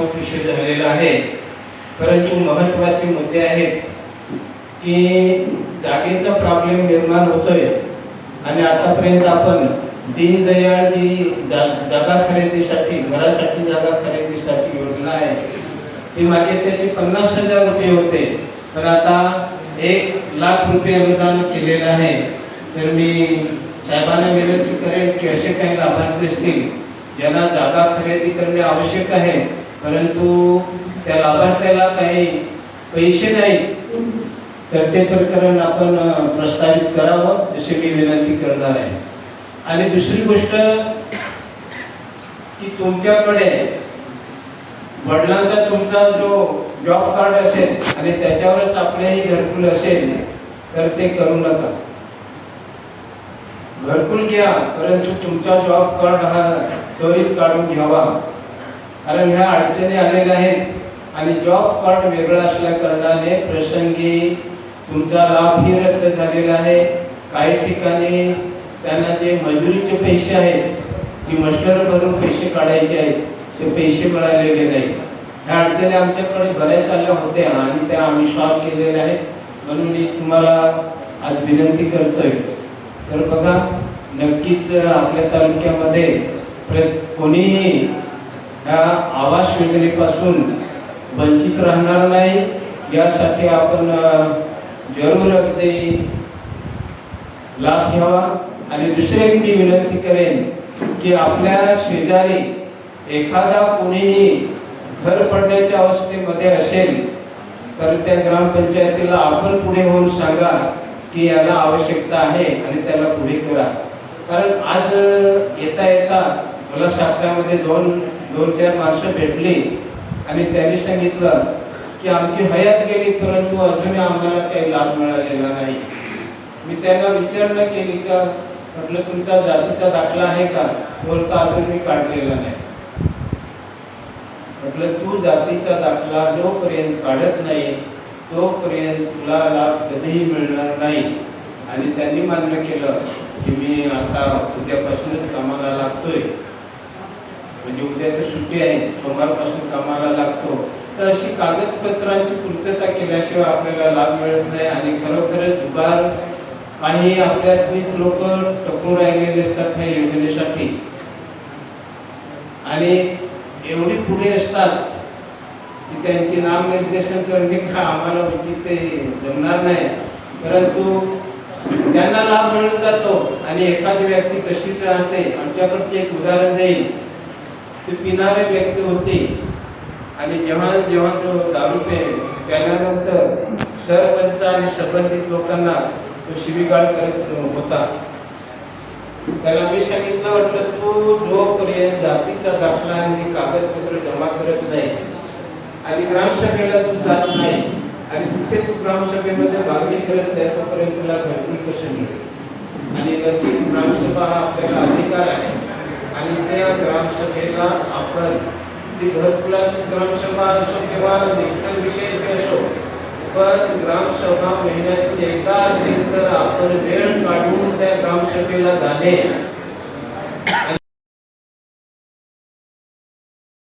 खूप विषय झालेला आहे. परंतु महत्त्वाचे मुद्दे आहेत की जागेचा प्रॉब्लेम निर्माण होतोय. आणि आतापर्यंत आपण दीनदयाळ जी जा जागा खरेदीसाठी घरासाठी जागा खरेदीसाठी योजना आहे ती मागे त्याचे पन्नास हजार रुपये होते तर आता एक लाख रुपये अनुदान केलेलं आहे. तर मी साहेबांना विनंती करेन की असे काही लाभार्थी असतील ज्यांना जागा खरेदी करणे आवश्यक आहे परंतु त्या लाभार्थ्याला काही पैसे नाहीत तर ते प्रकरण आपण प्रस्तावित करावं जसे मी विनंती करणार आहे. आणि दुसरी गोष्ट की तुमच्याकडे वडिलांचा तुमचा जो जॉब कार्ड असेल आणि त्याच्यावरच आपलेही घरकुल असेल तर ते करू नका. घरकुल घ्या परंतु तुमचा जॉब कार्ड हा त्वरित काढून घ्यावा. कारण ह्या अडचणी आलेल्या आहेत. आणि जॉब कार्ड वेगळं असल्या कारणाने प्रसंगी तुमचा लाभही रद्द झालेला आहे. काही ठिकाणी त्यांना जे मजुरीचे पैसे आहेत की मस्टर भरून पैसे काढायचे आहेत ते पैसे मिळालेले नाही. ह्या अडचणी आमच्याकडे बऱ्याच आल्या होत्या आणि त्या आम्ही सॉल्व केलेल्या आहेत. म्हणून मी तुम्हाला आज विनंती करतोय. तर बघा नक्कीच आपल्या तालुक्यामध्ये प्र कोणीही ह्या आवास योजनेपासून वंचित राहणार नाही यासाठी आपण जरूर अगदी लाभ घ्यावा. आणि दुसरे मी विनंती करेन की आपल्या शेजारी एखादा कोणीही घर पडण्याच्या अवस्थेमध्ये असेल तर त्या ग्रामपंचायतीला आपण पुढे होऊन सांगा की याला आवश्यकता आहे आणि त्याला पुढे करा. कारण आज येता येता मला साखऱ्यामध्ये दोन दोन चार माणसं भेटली आणि त्यांनी सांगितलं की आमची हयात गेली परंतु अजूनही आम्हाला काही लाभ मिळालेला नाही. मी त्यांना विचारणा केली का? म्हटलं तुमचा जातीचा दाखला आहे का? बोलता अजून मी काढलेला नाही. म्हटलं तू जातीचा दाखला जोपर्यंत काढत नाही तोपर्यंत तुला लाभ कधीही मिळणार नाही. आणि त्यांनी मान्य केलं की मी आता उद्यापासूनच कामाला लागतोय. म्हणजे उद्या तर सुट्टी आहे सोमवारपासून कामाला लागतो. तर अशी कागदपत्रांची पूर्तता केल्याशिवाय आपल्याला लाभ मिळत नाही आणि खरोखरच दुबार काही आपल्यातली लोक टपून राहिलेले असतात ह्या योजनेसाठी. आणि एवढी पुढे असतात की त्यांचे नामनिर्देशन करणे का आम्हाला म्हणजे ते जमणार नाही. परंतु त्यांना लाभ मिळून जातो आणि एखादी व्यक्ती तशीच राहते. आमच्याकडचे एक उदाहरण देईल ते पिणारे व्यक्ती होते. आणि जेव्हा जेव्हा तो दारू पे प्याल्यानंतर सरपंच आणि संबंधित लोकांना तो शिवीगाळ करत होता. त्याला मी सांगितलं वाटलं तू जोपर्यंत जातीचा दाखला आणि कागदपत्र जमा करत नाही आणि ग्रामसभेला तू जात नाही आणि तिथे तू ग्रामसभेमध्ये मागणी करत नाही तोपर्यंत तुला घरकुल कसं मिळेल? आणि नक्कीच ग्रामसभा हा आपल्याला अधिकार आहे आणि त्या ग्रामसभेला आपण. ती घरकुलाची ग्रामसभा असो किंवा इतर विषयाची असो पण ग्रामसभा महिन्यातून एकदा असेल तर आपण वेळ काढून त्या ग्रामसभेला जाणे.